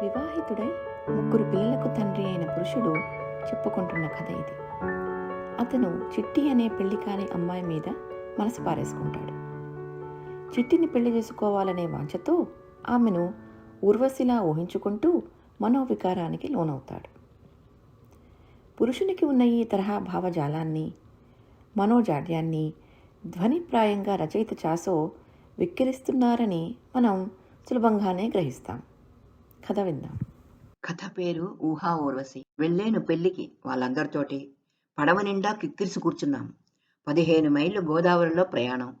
వివాహితుడై ముగ్గురు పిల్లలకు తండ్రి అయిన పురుషుడు చెప్పుకుంటున్న కథ ఇది. అతను చిట్టి అనే పెళ్ళి కాని అమ్మాయి మీద మనసు పారేసుకుంటాడు. చిట్టిని పెళ్ళి చేసుకోవాలనే వాంఛతో ఆమెను ఊర్వశిలా ఊహించుకుంటూ మనోవికారానికి లోనవుతాడు. పురుషునికి ఉన్న ఈ తరహా భావజాలాన్ని మనోజాడ్యాన్ని ధ్వనిప్రాయంగా రచయిత చాసో విక్కిరిస్తున్నారని మనం సులభంగానే గ్రహిస్తాం. కథ విందాం కథ పేరు ఊహా ఊర్వశి వెళ్ళేను పెళ్ళికి వాళ్ళందరితోటి. పడవ నిండా కిక్కిరిసి కూర్చున్నాం. పదిహేను మైళ్ళు గోదావరిలో ప్రయాణం.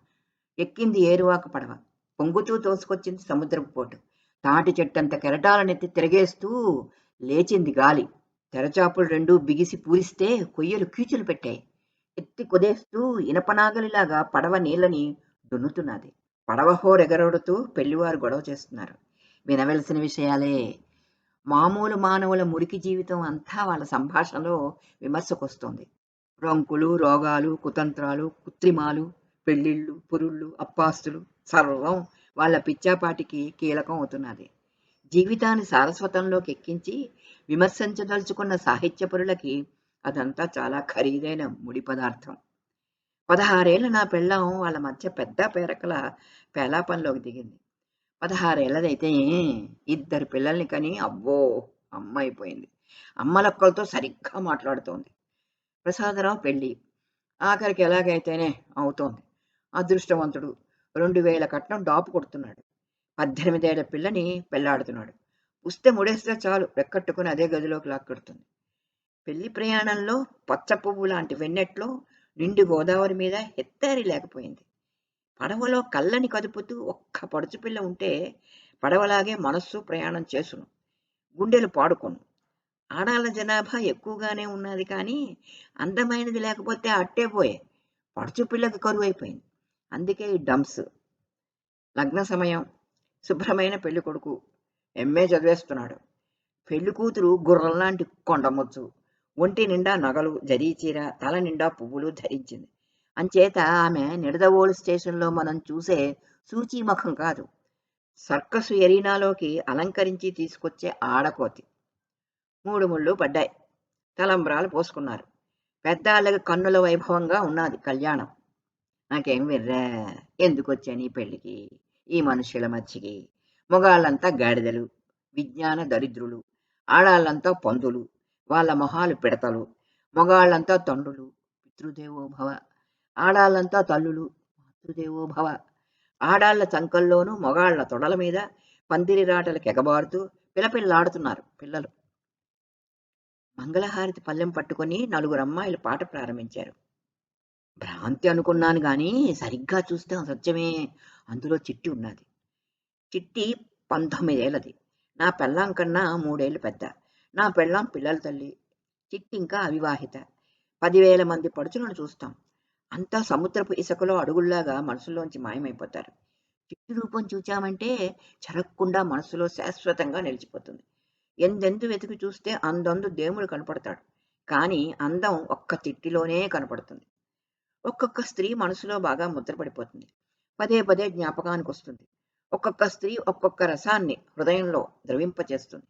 ఎక్కింది ఏరువాక పడవ. పొంగుతూ తోసుకొచ్చింది సముద్రపు పోటు. తాటి చెట్టంత కెరటాలనెత్తి తిరగేస్తూ లేచింది గాలి. తెరచాపులు రెండూ బిగిసి పూరిస్తే కొయ్యలు కీచులు పెట్టాయి. ఎత్తి కుదేస్తూ ఇనపనాగలిలాగా పడవ నీళ్ళని దున్నుతున్నది. పడవ హోరెగరొడుతూ పెళ్ళివారు గొడవ చేస్తున్నారు. వినవలసిన విషయాలే. మామూలు మానవుల మురికి జీవితం అంతా వాళ్ళ సంభాషణలో విమర్శకొస్తోంది. రంకులు రోగాలు కుతంత్రాలు కృత్రిమాలు పెళ్ళిళ్ళు పురుళ్ళు అప్పాస్తులు సర్వం వాళ్ళ పిచ్చాపాటికి కీలకం అవుతున్నది. జీవితాన్ని సారస్వతంలోకి ఎక్కించి విమర్శించదలుచుకున్న సాహిత్యపరులకి అదంతా చాలా ఖరీదైన ముడి పదార్థం. పదహారేళ్ళ నా పెళ్ళం వాళ్ళ మధ్య పెద్ద పేరకల పేలాపంలోకి దిగింది. పదహారేళ్ళదైతే ఇద్దరు పిల్లల్ని కని అబ్బో అమ్మ అయిపోయింది. అమ్మలక్కలతో సరిగ్గా మాట్లాడుతోంది. ప్రసాదరావు పెళ్ళి ఆఖరికి ఎలాగైతేనే అవుతోంది. అదృష్టవంతుడు. రెండు వేల కట్నం డాపు కొడుతున్నాడు. పద్దెనిమిదేళ్ళ పిల్లని పెళ్ళాడుతున్నాడు. పుస్తే ముడేస్తే చాలు రెక్కట్టుకుని అదే గదిలోకి లాక్కెడుతుంది. పెళ్ళి ప్రయాణంలో పచ్చ పువ్వు లాంటి వెన్నెట్లో నిండు గోదావరి మీద హెత్తారి లేకపోయింది. పడవలో కళ్ళని కదుపుతూ ఒక్క పడుచుపిల్ల ఉంటే పడవలాగే మనస్సు ప్రయాణం చేసును. గుండెలు పాడుకొను. ఆడాళ్ళ జనాభా ఎక్కువగానే ఉన్నది కానీ అందమైనది లేకపోతే అట్టే పోయే. పడుచు పిల్లకి కరువు అయిపోయింది అందుకే ఈ డంప్స్. లగ్న సమయం. శుభ్రమైన పెళ్ళి కొడుకు ఎంఏ చదివేస్తున్నాడు. పెళ్ళి కూతురు గుర్రంలాంటి కొండమొచ్చు. ఒంటి నిండా నగలు జరీ చీర తల నిండా పువ్వులు ధరించింది. అంచేత ఆమె నిడదవోలు స్టేషన్లో మనం చూసే సూచీముఖం కాదు. సర్కసు ఎరీనాలోకి అలంకరించి తీసుకొచ్చే ఆడకోతి మూడు ముళ్ళు పడ్డాయి. తలంబ్రాలు పోసుకున్నారు. పెద్దాళ్ళకి కన్నుల వైభవంగా ఉన్నది కళ్యాణం. నాకేం విర్రా? ఎందుకు వచ్చాను ఈ పెళ్ళికి ఈ మనుషుల మధ్యకి మొగాళ్ళంతా గాడిదలు విజ్ఞాన దరిద్రులు ఆడాళ్ళంతా పందులు వాళ్ళ మొహాలు పిడతలు మొగాళ్ళంతా తండ్రులు పితృదేవోభవ ఆడాళ్ళంతా తల్లులు. మాతృదేవో భవ. ఆడాళ్ళ చంకల్లోనూ మొగాళ్ళ తొడల మీద పందిరి కెగబారుతూ ఎగబారుతూ పిలపిల్లాడుతున్నారు పిల్లలు. మంగళహారతి పల్లెం పట్టుకొని నలుగురు అమ్మాయిలు పాట ప్రారంభించారు. భ్రాంతి అనుకున్నాను గాని సరిగ్గా చూస్తే సత్యమే అందులో చిట్టి ఉన్నది. చిట్టి పంతొమ్మిదేళ్ళది. నా పెళ్ళాం కన్నా మూడేళ్ళు పెద్ద. నా పెళ్ళాం పిల్లల తల్లి. చిట్టి ఇంకా అవివాహిత. పదివేల మంది పడుచులను చూస్తాం. అంతా సముద్రపు ఇసుకలో అడుగుల్లాగా మనసులోంచి మాయమైపోతారు. చిట్టి రూపం చూచామంటే చెరక్కుండా మనసులో శాశ్వతంగా నిలిచిపోతుంది. ఎందెందు వెతికి చూస్తే అందందు దేవుడు కనపడతాడు. కానీ అందం ఒక్క తిట్టిలోనే కనపడుతుంది. ఒక్కొక్క స్త్రీ మనసులో బాగా ముద్రపడిపోతుంది. పదే పదే జ్ఞాపకానికి వస్తుంది ఒక్కొక్క స్త్రీ ఒక్కొక్క రసాన్ని హృదయంలో ద్రవింపచేస్తుంది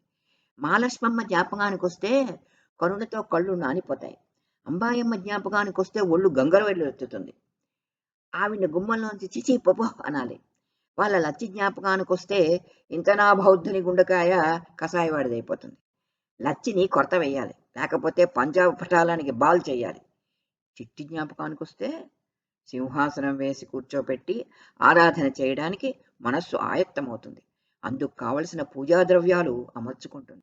మాలక్ష్మమ్మ జ్ఞాపకానికి వస్తే కరుణతో కళ్ళు నానిపోతాయి. అంబాయమ్మ జ్ఞాపకానికి వస్తే ఒళ్ళు గంగరవెళ్ళు ఎత్తుతుంది. ఆవిడ గుమ్మంలోంచి చిచి పొపో అనాలి. వాళ్ళ లచ్చి జ్ఞాపకానికి వస్తే ఇంతనా బౌద్ధుని గుండెకాయ కషాయవాడిదైపోతుంది. లచ్చిని కొరత వేయాలి. లేకపోతే పంజాబ్ పటాలానికి బాల్ చేయాలి. చిట్టి జ్ఞాపకానికి వస్తే సింహాసనం వేసి కూర్చోపెట్టి ఆరాధన చేయడానికి మనస్సు ఆయత్తమవుతుంది అందుకు కావలసిన పూజా ద్రవ్యాలు అమర్చుకుంటుంది.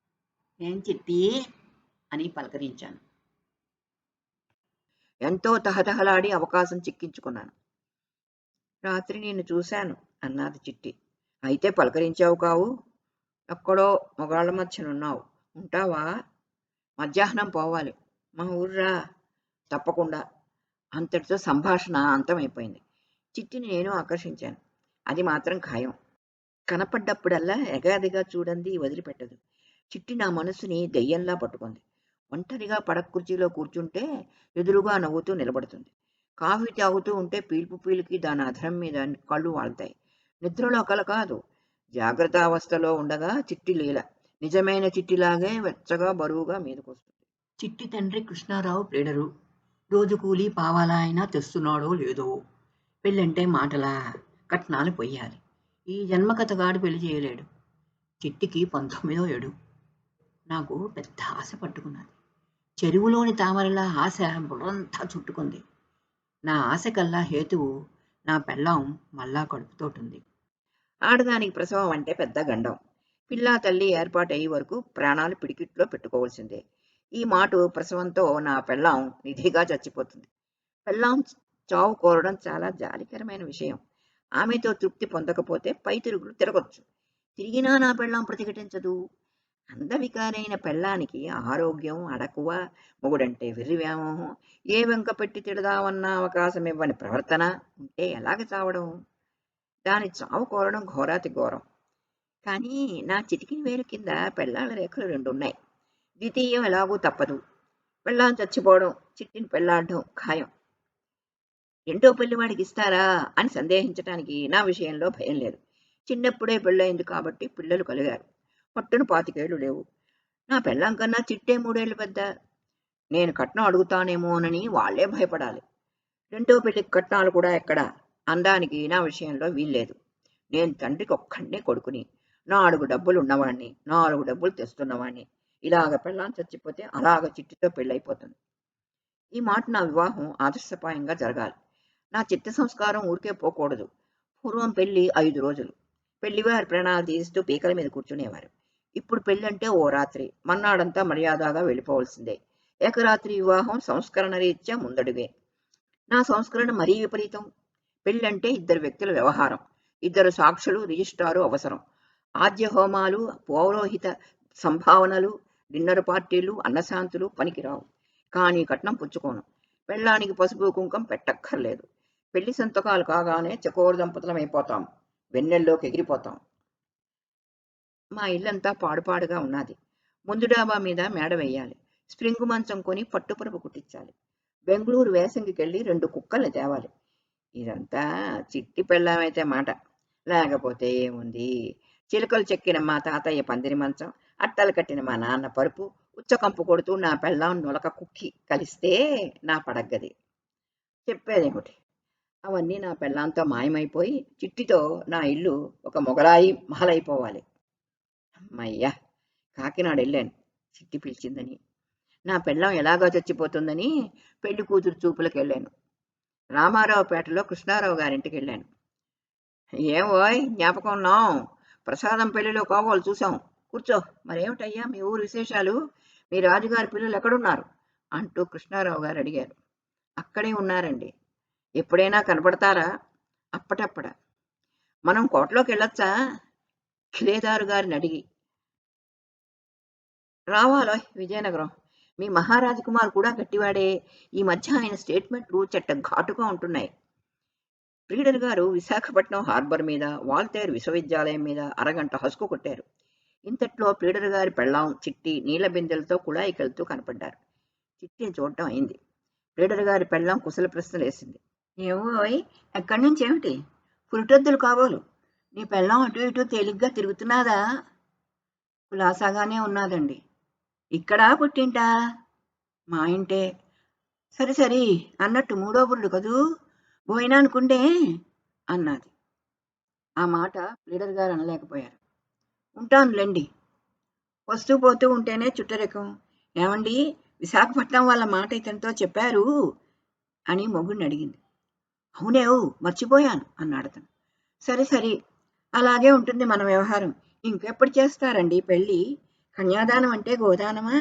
ఏం చిట్టి అని పలకరించాను. ఎంతో తహతహలాడి అవకాశం చిక్కించుకున్నాను. రాత్రి నేను చూశాను అన్నది చిట్టి. అయితే పలకరించావు కావు? ఎక్కడో మొగాళ్ళ మధ్యనున్నావు. ఉంటావా? మధ్యాహ్నం పోవాలి. మా ఊర్రా? తప్పకుండా. అంతటితో సంభాషణ అంతమైపోయింది. చిట్టిని నేను ఆకర్షించాను. అది మాత్రం ఖాయం. కనపడ్డప్పుడల్లా ఎగాదిగా చూడండి వదిలిపెట్టదు. చిట్టి నా మనసుని దెయ్యంలా పట్టుకుంది. ఒంటరిగా పడక కుర్చీలో కూర్చుంటే ఎదురుగా నవ్వుతూ నిలబడుతుంది. కాఫీ తాగుతూ ఉంటే పీల్పు పీలికి దాని అధరం మీద కళ్ళు వాళ్తాయి. నిద్రలో కల కాదు. జాగ్రత్త అవస్థలో ఉండగా చిట్టి లీల. నిజమైన చిట్టిలాగే వెచ్చగా బరువుగా మీదకొస్తుంది చిట్టి తండ్రి కృష్ణారావు ప్లేడరు రోజు కూలి పావాలా అయినా తెస్తున్నాడో లేదో. పెళ్ళంటే మాటలా కట్నాలు పొయ్యాలి. ఈ జన్మకథగాడు పెళ్ళి చేయలేడు. చిట్టికి పంతొమ్మిదో ఏడు. నాకు పెద్ద ఆశ పట్టుకున్నది. చెరువులోని తామరలా ఆశ బుర్రంతా చుట్టుకుంది. నా ఆశ కల్లా హేతువు నా పెళ్ళాం మళ్ళా కడుపుతోటుంది. ఆడదానికి ప్రసవం అంటే పెద్ద గండం. పిల్లా తల్లి ఏర్పాటు అయ్యే వరకు ప్రాణాలు పిడికిట్లో పెట్టుకోవాల్సిందే. ఈ మాట ప్రసవంతో నా పెళ్ళాం నిధిగా చచ్చిపోతుంది. పెళ్ళాం చావు కోరడం చాలా జాలికరమైన విషయం. ఆమెతో తృప్తి పొందకపోతే పై తిరుగులు తిరగొచ్చు. తిరిగినా నా పెళ్ళాం ప్రతిఘటించదు. అందవికారైన పెళ్ళానికి ఆరోగ్యం అడకువ మొగుడంటే వెర్రి వ్యామోహం ఏ వెంక పెట్టి తిడదామన్న అవకాశం ఇవ్వని ప్రవర్తన ఉంటే ఎలాగ చావడం? దాని చావు కోరడం ఘోరాతి ఘోరం. కానీ నా చిటికిన వేలు కింద పెళ్ళాల రేఖలు రెండు ఉన్నాయి ద్వితీయం ఎలాగూ తప్పదు. పెళ్ళాం చచ్చిపోవడం చిట్టిని పెళ్ళాడడం ఖాయం. రెండో పెళ్ళివాడికి ఇస్తారా అని సందేహించడానికి నా విషయంలో భయం లేదు. చిన్నప్పుడే పెళ్ళయింది కాబట్టి పిల్లలు కలిగారు. పట్టును పాతికేళ్ళు లేవు. నా పెళ్ళం కన్నా చిట్టే మూడేళ్ళు పెద్ద. నేను కట్నం అడుగుతానేమోనని వాళ్ళే భయపడాలి. రెండో పెళ్ళికి కట్నాలు కూడా ఎక్కడా? అందానికి నా విషయంలో వీల్లేదు. నేను తండ్రికి ఒక్కడినే కొడుకుని నాలుగు డబ్బులు ఉన్నవాణ్ణి నాలుగు డబ్బులు తెస్తున్నవాణ్ణి. ఇలాగ పెళ్ళాం చచ్చిపోతే అలాగ చిట్టితో పెళ్ళైపోతుంది ఈ మాట నా వివాహం ఆదర్శపాయంగా జరగాలి. నా చిత్త సంస్కారం ఊరికే పోకూడదు. పూర్వం పెళ్ళి ఐదు రోజులు. పెళ్ళివారి ప్రాణాలు తీస్తూ పీకల మీద కూర్చునేవారు. ఇప్పుడు పెళ్ళంటే ఓ రాత్రి. మన్నాడంతా మర్యాదగా వెళ్ళిపోవలసిందే. ఏకరాత్రి వివాహం సంస్కరణ రీత్యా ముందడుగే. నా సంస్కరణ మరీ విపరీతం. పెళ్ళంటే ఇద్దరు వ్యక్తుల వ్యవహారం. ఇద్దరు సాక్షులు రిజిస్ట్రారు అవసరం. ఆద్య హోమాలు పౌరోహిత సంభావనలు డిన్నర్ పార్టీలు అన్నశాంతులు పనికిరావు. కానీ కట్నం పుచ్చుకోను. పెళ్ళానికి పసుపు కుంకం పెట్టక్కర్లేదు. పెళ్ళి సంతకాలు కాగానే చకోర దంపతులం అయిపోతాం వెన్నెల్లోకి ఎగిరిపోతాం. మా ఇల్లంతా పాడుపాడుగా ఉన్నది. ముందు డాబా మీద మేడ వేయాలి. స్ప్రింగ్ మంచం కొని పట్టుపరుపు కుట్టించాలి. బెంగళూరు వేసంగికి వెళ్ళి రెండు కుక్కల్ని తేవాలి. ఇదంతా చిట్టి పెళ్ళామైతే మాట. లేకపోతే ఏముంది? చిలుకలు చెక్కిన మా తాతయ్య పందిరి మంచం అట్టలు కట్టిన మా నాన్న పరుపు ఉచ్చకంపు కొడుతూ నా పెళ్ళాం నులక కుక్కి కలిస్తే నా పడగ్గది. చెప్పేదేమిటి? అవన్నీ నా పెళ్ళాంతో మాయమైపోయి చిట్టితో నా ఇల్లు ఒక మొగలాయి మహలైపోవాలి అమ్మయ్యా కాకినాడ వెళ్ళాను చిట్టి పిలిచిందని. నా పెళ్ళం ఎలాగో చచ్చిపోతుందని పెళ్ళి కూతురు చూపులకు వెళ్ళాను రామారావుపేటలో కృష్ణారావు గారింటికి వెళ్ళాను ఏమోయ్ జ్ఞాపకం ఉన్నాం ప్రసాదం పెళ్ళిలో కోవాలు చూసాం కూర్చో. మరేమిటయ్యా మీ ఊరు విశేషాలు? మీ రాజుగారి పిల్లలు ఎక్కడున్నారు? అంటూ కృష్ణారావు గారు అడిగారు అక్కడే ఉన్నారండి. ఎప్పుడైనా కనపడతారా? అప్పటప్పడ మనం కోటలోకి వెళ్ళొచ్చా ఖిలేదారు గారిని అడిగి రావాలో విజయనగరం? మీ మహారాజ కుమార్ కూడా గట్టివాడే. ఈ మధ్య ఆయన స్టేట్మెంట్లు చెట్ట ఘాటుగా ఉంటున్నాయి. ప్రీడర్ గారు విశాఖపట్నం హార్బర్ మీద వాల్తేర్ విశ్వవిద్యాలయం మీద అరగంట హసుకు కొట్టారు. ఇంతట్లో ప్రీడర్ గారి పెళ్ళాం చిట్టి నీళ్ళ బిందెలతో కుళాయికెళ్తూ కనపడ్డారు. చిట్టిని చూడటం అయింది. ప్రీడర్ గారి పెళ్ళాం కుశల ప్రశ్నలు వేసింది ఏవోయ్ ఎక్కడి నుంచి ఏమిటి పురిటొద్దులు కాబోలు నీ పెళ్ళం అటు ఇటు తేలిగ్గా తిరుగుతున్నాదా? కులాసాగానే ఉన్నాదండి. ఇక్కడా పుట్టింటా? మా ఇంటే. సరే సరే అన్నట్టు మూడో బుర్రుడు కదూ? పోయినానుకుంటే అన్నది. ఆ మాట లీడర్ గారు అనలేకపోయారు. ఉంటానులేండి. వస్తూ పోతూ ఉంటేనే చుట్టరికం. ఏమండి విశాఖపట్నం వాళ్ళ మాట ఇతనితో చెప్పారు? అని మొగుడిని అడిగింది. అవునేవు మర్చిపోయాను అన్నాడు అతను సరే సరే అలాగే ఉంటుంది మన వ్యవహారం. ఇంకెప్పుడు చేస్తారండి పెళ్ళి? కన్యాదానం అంటే గోదానమా?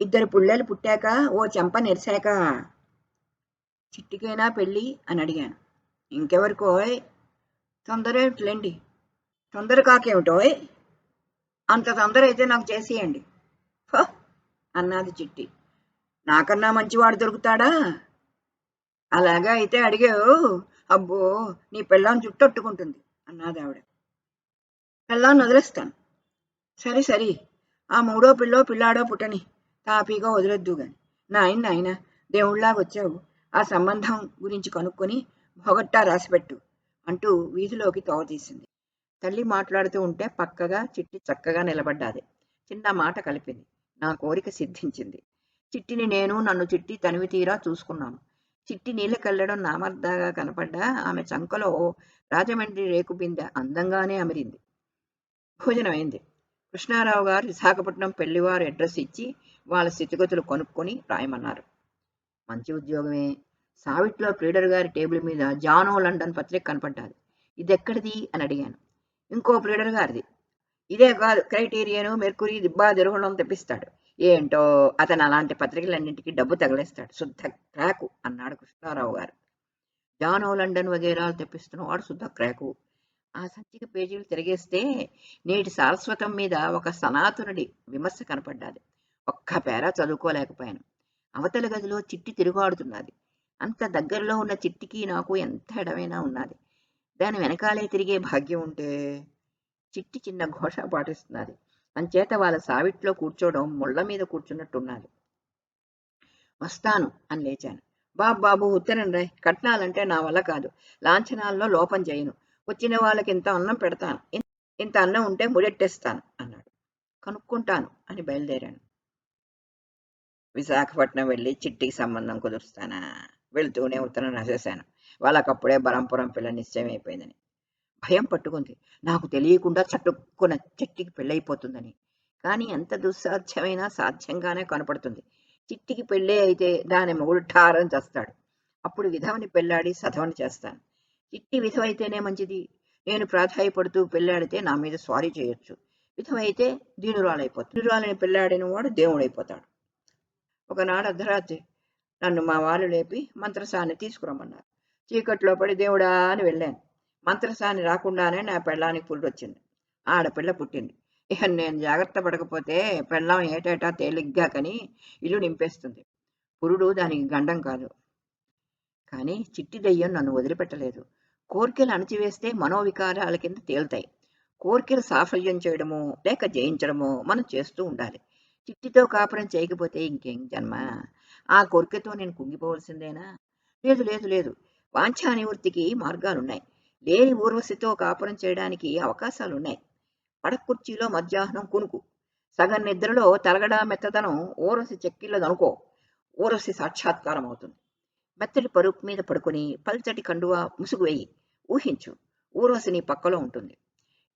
ఇద్దరు పుల్లలు పుట్టాక ఓ చెంప నెరిశాక చిట్టికైనా పెళ్ళి అని అడిగాను. ఇంకెవరికోయ్ తొందర ఏమిటిలేండి తొందర కాకేమిటోయ్ అంత తొందర అయితే నాకు చేసేయండి. అన్నది చిట్టి. నాకన్నా మంచివాడు దొరుకుతాడా? అలాగా అయితే అడిగావు. అబ్బో నీ పెళ్ళాం చుట్టొట్టుకుంటుంది అన్నది ఆవిడ పెళ్ళాన్ని వదిలేస్తాను సరే సరే. ఆ మూడో పిల్లో పిల్లాడో పుట్టని తాపీగా వదిలొద్దు గాని. నాయన నాయన దేవుళ్ళాగా వచ్చావు. ఆ సంబంధం గురించి కనుక్కొని భొగట్టా రాసిపెట్టు అంటూ వీధిలోకి తోవ తీసింది తల్లి మాట్లాడుతూ ఉంటే పక్కగా చిట్టి చక్కగా నిలబడ్డాది. చిన్న మాట కలిపింది. నా కోరిక సిద్ధించింది. చిట్టిని నేను నన్ను చిట్టి తనివి తీరా చూసుకున్నాను. చిట్టి నీళ్ళకెళ్ళడం నామర్దాగా కనపడ్డా ఆమె చంకలో రాజమండ్రి రేకు బిందె అందంగానే అమిరింది. భోజనమైంది. కృష్ణారావు గారు విశాఖపట్నం పెళ్ళివారు అడ్రస్ ఇచ్చి వాళ్ళ స్థితిగతులు కొనుక్కొని రాయమన్నారు. మంచి ఉద్యోగమే. సావిట్లో ప్రీడర్ గారి టేబుల్ మీద జానో లండన్ పత్రిక కనపడ్డాది. ఇది ఎక్కడిది అని అడిగాను. ఇంకో ప్రీడర్ గారిది. ఇదే కాదు క్రైటీరియను మెర్కురీ దిబ్బా దిరుగుణం తెప్పిస్తాడు. ఏంటో అతను అలాంటి పత్రికలన్నింటికి డబ్బు తగిలేస్తాడు. శుద్ధ క్రాకు అన్నాడు కృష్ణారావు గారు జానో లండన్ వగేరాలు తెప్పిస్తున్నవాడు శుద్ధ క్రాకు. ఆ సంచిక పేజీలు తిరిగేస్తే నేటి సారస్వతం మీద ఒక సనాతనుడి విమర్శ కనపడ్డాది. ఒక్క పేరా చదువుకోలేకపోయాను. అవతల గదిలో చిట్టి తిరుగాడుతున్నది అంత దగ్గరలో ఉన్న చిట్టికి నాకు ఎంత ఎడమైనా ఉన్నది. దాని వెనకాలే తిరిగే భాగ్యం ఉంటే చిట్టి చిన్న ఘోష పాటిస్తున్నది. అంచేత వాళ్ళ సావిట్లో కూర్చోవడం ముళ్ళ మీద కూర్చున్నట్టున్నది. వస్తాను అని లేచాను. బాబు బాబు ఉత్తరం రాయ్ కట్నాలంటే నా వల్ల కాదు. లాంఛనాల్లో లోపం చేయను. వచ్చిన వాళ్ళకి ఇంత అన్నం పెడతాను. ఇంత అన్నం ఉంటే ముడెట్టేస్తాను అన్నాడు. కనుక్కుంటాను అని బయలుదేరాను. విశాఖపట్నం వెళ్ళి చిట్టికి సంబంధం కుదురుస్తానా? వెళ్తూనే ఉత్తరం రాసేశాను. వాళ్ళకప్పుడే బరంపురం పిల్ల నిశ్చయం అయిపోయిందని భయం పట్టుకుంది. నాకు తెలియకుండా చట్టుకున్న చిట్టికి పెళ్ళైపోతుందని కానీ ఎంత దుస్సాధ్యమైనా సాధ్యంగానే కనపడుతుంది. చిట్టికి పెళ్ళే అయితే దాని మొగుడు ఠారం చేస్తాడు. అప్పుడు విధవని పెళ్ళాడి సధవని చేస్తాను. చిట్టి విధమైతేనే మంచిది. నేను ప్రాధాయపడుతూ పెళ్ళాడితే నా మీద స్వారీ చేయొచ్చు. విధమైతే అయితే దీనురాలైపోతుంది దీనురాలని పెళ్ళాడిన వాడు దేవుడైపోతాడు. ఒకనాడు అర్ధరాత్రి నన్ను మా వాళ్ళు లేపి మంత్రసాన్ని తీసుకురమ్మన్నారు. చీకట్లో పడి దేవుడా అని వెళ్ళాను. మంత్రసాన్ని రాకుండానే నా పెళ్ళానికి పురుడు వచ్చింది ఆడపిల్ల పుట్టింది. ఇక నేను జాగ్రత్త పడకపోతే పెళ్ళాం ఏటేటా తేలిగ్గా కని ఇల్లు నింపేస్తుంది. పురుడు దానికి గండం కాదు. కానీ చిట్టి దయ్యం నన్ను వదిలిపెట్టలేదు. కోర్కెలు అణచివేస్తే మనోవికారాల కింద తేలుతాయి. కోరికలు సాఫల్యం చేయడమో లేక జయించడమో మనం చేస్తూ ఉండాలి. చిట్టితో కాపురం చేయకపోతే ఇంకేం జన్మ? ఆ కోరికతో నేను కుంగిపోవలసిందేనా? లేదు లేదు లేదు. వాంఛా నివృత్తికి మార్గాలున్నాయి. లేని ఊర్వశితో కాపురం చేయడానికి అవకాశాలున్నాయి. పడకుర్చీలో మధ్యాహ్నం కునుకు. సగం నిద్రలో తలగడా మెత్తదనం ఊరసి చెక్కిళ్ళదనుకో ఊరసి సాక్షాత్కారం అవుతుంది మెత్తటి పరుపు మీద పడుకొని పల్చటి కండువా ముసుగు వేయి. ఊహించు ఊర్వశి నీ పక్కలో ఉంటుంది.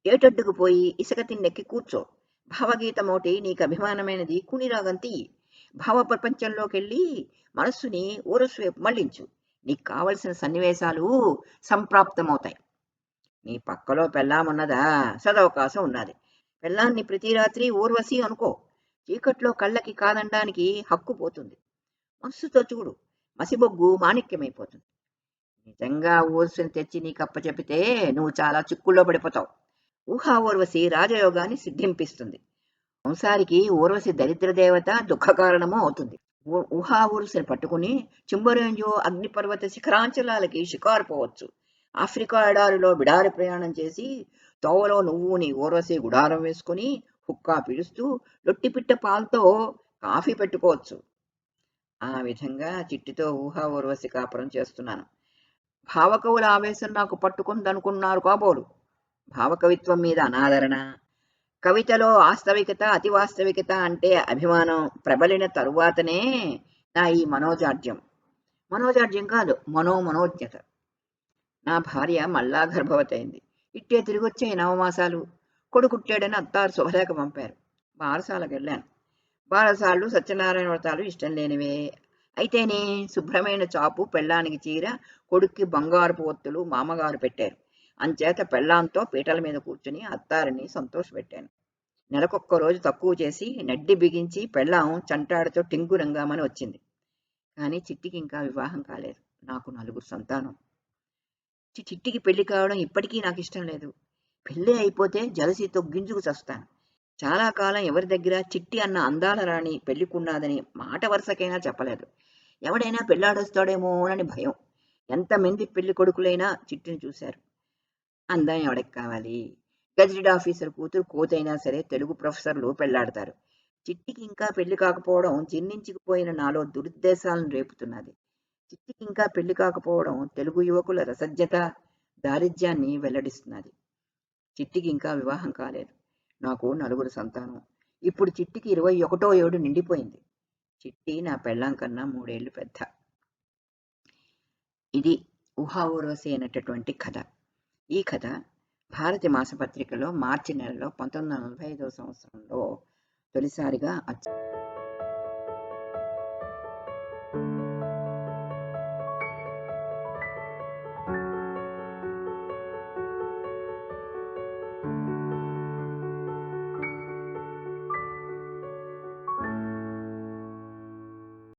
ఏటడ్డుకు పోయి ఇసుక తిన్నెక్కి కూర్చో. భావగీతమోటి నీకు అభిమానమైనది కునిరాగం తీయి భావ ప్రపంచంలోకెళ్ళి మనస్సుని ఊరసు వైపు మళ్ళించు నీకు కావలసిన సన్నివేశాలు సంప్రాప్తమవుతాయి. నీ పక్కలో పెళ్ళామున్నదా? సదవకాశం ఉన్నది. పెళ్ళాన్ని ప్రతి రాత్రి ఊర్వశి అనుకో. చీకట్లో కళ్ళకి కాదనడానికి హక్కు పోతుంది. మనస్సుతో చూడు. మసిబొగ్గు మాణిక్యమైపోతుంది. నిజంగా ఊర్వశిని తెచ్చి నీకు అప్పచెపితే నువ్వు చాలా చిక్కుల్లో పడిపోతావు. ఊహా ఊర్వశి రాజయోగాన్ని సిద్ధింపిస్తుంది. వంశానికి ఊర్వశి దరిద్ర దేవత దుఃఖ కారణము అవుతుంది. ఊహా ఊర్వశిని పట్టుకుని చింబరేంజో అగ్నిపర్వత శిఖరాంచలాలకి షికారు పోవచ్చు. ఆఫ్రికా ఎడారిలో బిడారి ప్రయాణం చేసి తోవలో నువ్వు నీ ఊర్వశి గుడారం వేసుకుని హుక్కా పిలుస్తూ లొట్టిపిట్ట పాలతో కాఫీ పెట్టుకోవచ్చు. ఆ విధంగా చిట్టితో ఊహా ఊర్వశి కాపురం చేస్తున్నాను. భావకవుల ఆవేశం నాకు పట్టుకుందనుకున్నారు కాబోలు. భావకవిత్వం మీద అనాదరణ. కవితలో వాస్తవికత అతి వాస్తవికత అంటే అభిమానం. ప్రబలిన తరువాతనే నా ఈ మనోజాడ్యం. మనోజాడ్యం కాదు మనోమనోజ్ఞత. నా భార్య మళ్ళా గర్భవతైంది. ఇట్టే తిరిగొచ్చే నవమాసాలు. కొడుకుట్టాడని అత్తారు శుభలేఖ పంపారు. బారసాలకు వెళ్ళాను బారసాలు సత్యనారాయణ వ్రతాలు ఇష్టం లేనివే. అయితేనే శుభ్రమైన చాపు పెళ్ళానికి చీర కొడుక్కి బంగారపు ఒత్తులు మామగారు పెట్టారు. అంచేత పెళ్ళాంతో పీటల మీద కూర్చుని అత్తారిని సంతోషపెట్టాను. నెలకొక్క రోజు తక్కువ చేసి నడ్డి బిగించి పెళ్ళాం చంటాడతో టింగు రంగామని వచ్చింది. కానీ చిట్టికి ఇంకా వివాహం కాలేదు. నాకు నలుగురు సంతానం. చి- చిట్టికి పెళ్ళి కావడం ఇప్పటికీ నాకు ఇష్టం లేదు. పెళ్ళి అయిపోతే జలసితో గింజుకు చస్తాను. చాలా కాలం ఎవరి దగ్గర చిట్టి అన్న అందాల రాణి పెళ్ళికున్నాదని మాట వరుసకైనా చెప్పలేదు. ఎవడైనా పెళ్ళాడొస్తాడేమోనని భయం. ఎంతమంది పెళ్ళి కొడుకులైనా చిట్టిని చూశారు. అందం ఎవడికి కావాలి? గజెటెడ్ ఆఫీసర్ కూతురు కోతైనా సరే తెలుగు ప్రొఫెసర్లు పెళ్ళాడతారు చిట్టికి ఇంకా పెళ్ళి కాకపోవడం చిన్నించుకుపోయిన నాలో దురుద్దేశాలను రేపుతున్నది. చిట్టికి ఇంకా పెళ్ళి కాకపోవడం తెలుగు యువకుల రసజ్ఞత దారిద్ర్యాన్ని వెల్లడిస్తున్నది. చిట్టికి ఇంకా వివాహం కాలేదు. నాకు నలుగురు సంతానం. ఇప్పుడు చిట్టికి ఇరవై ఒకటో ఏడు నిండిపోయింది. చిట్టి నా పెళ్ళాం కన్నా మూడేళ్ళు పెద్ద. ఇది ఊహా ఊర్వశి అనేటటువంటి కథ. ఈ కథ భారతి మాసపత్రికలో మార్చి నెలలో పంతొమ్మిది వందల నలభై ఐదవ సంవత్సరంలో తొలిసారిగా అచ్చు